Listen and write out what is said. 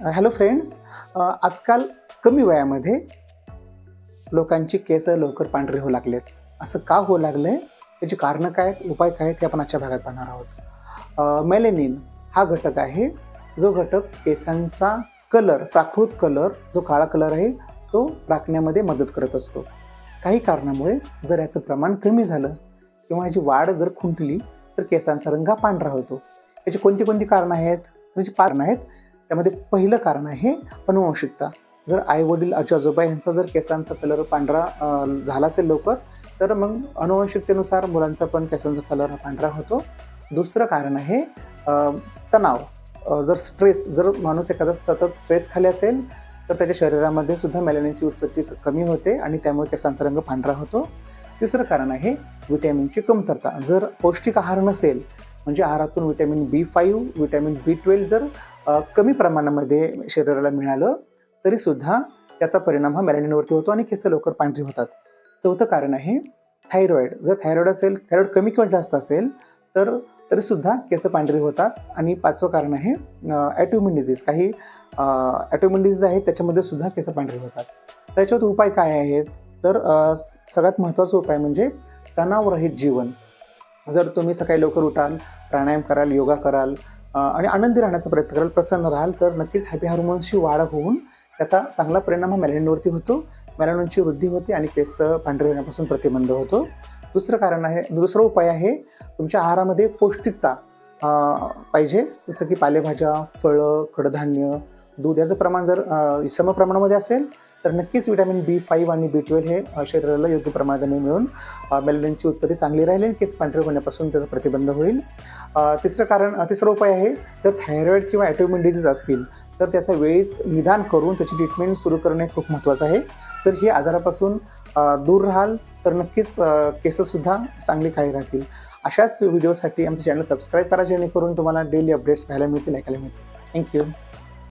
Hello friends आजकाल कमी वयामध्ये लोकांची केस लवकर पांढरे होऊ लागलेत. असं का होऊ लागलं आहे त्याची कारणं काय आहेत? उपाय काय आहेत? हे आपण आजच्या भागात पाहणार आहोत. मेलेनिन हा घटक आहे. जो घटक केसांचा कलर प्राकृत कलर जो काळा कलर आहे तो राखण्यामध्ये मदत करत असतो. काही कारणामुळे जर याचं प्रमाण कमी झालं किंवा याची वाढ जर खुंटली तर केसांचा रंग हा पांढरा होतो. याची कोणती कोणती कारणं आहेत? त्याची कारणं आहेत. त्यामध्ये पहिलं कारण आहे अनुवंशिकता जर आई वडील आजी आजोबा यांचा जर केसांचा कलर पांढरा झाला असेल लवकर तर मग अनुवंशिकतेनुसार मुलांचा पण केसांचा कलर पांढरा होतो. दुसरं कारण आहे तणाव. जर स्ट्रेस जर माणूस एखादा सतत स्ट्रेस खाली असेल तर त्याच्या शरीरामध्ये सुद्धा मेलॅनिनची उत्पत्ती कमी होते आणि त्यामुळे केसांचा रंग पांढरा होतो. तिसरं कारण आहे विटॅमिनची कमतरता. जर पौष्टिक आहार नसेल म्हणजे आहारातून vitamin B five vitamin B twelve जर कमी प्रमाणामध्ये शरीराला मिळालं तरी सुद्धा त्याचा परिणाम हा मेलॅनिनवरती होतो आणि केस लवकर पांढरी होतात. चौथं कारण आहे थायरॉईड जर थायरॉईड असेल थायरॉईड कमी किंवा जास्त असेल तर तरीसुद्धा केस पांढरी होतात. आणि पाचवं कारण आहे ॲटोमिन डिझीज काही ॲटोमिन डिझीज आहेत त्याच्यामध्ये सुद्धा केस पांढरी होतात. त्याच्यावर उपाय काय आहेत? तर सगळ्यात महत्त्वाचा उपाय म्हणजे तणावरहित जीवन. जर तुम्ही सकाळी लवकर उठाल प्राणायाम कराल योगा कराल आणि आनंदी राहण्याचा प्रयत्न कराल प्रसन्न राहाल तर नक्कीच हॅपी हार्मोन्सची वाढ होऊन त्याचा चांगला परिणाम हा मेलॅनिनवरती होतो. मेलॅनिनची वृद्धी होते आणि केस पांढरे होण्यापासून प्रतिबंध होतो. दुसरं कारण आहे दुसरा उपाय आहे तुमच्या आहारामध्ये पौष्टिकता पाहिजे. जसं की पालेभाज्या फळं कडधान्य दूध याचं प्रमाण जर सम समप्रमाणामध्ये असेल तर नक्कीच विटॅमिन बी फाईव्ह आणि बी ट्वेल्व हे शरीराला योग्य प्रमाणाने मिळून मेलॅनिनची उत्पत्ती चांगली राहील आणि केस पांढरे होण्यापासून त्याचा प्रतिबंध होईल. तिसरं कारण तिसरा उपाय आहे जर थायरॉईड किंवा ॲटोमिन डिजीज असतील तर त्याचं वेळीच निदान करून त्याची ट्रीटमेंट सुरू करणे खूप महत्त्वाचं आहे. जर हे आजारापासून दूर राहाल तर नक्कीच केससुद्धा चांगली काळी राहतील. अशाच व्हिडिओसाठी आमचं चॅनल सबस्क्राईब करा जेणेकरून तुम्हाला डेली अपडेट्स पाहायला मिळतील ऐकायला मिळतील. थँक्यू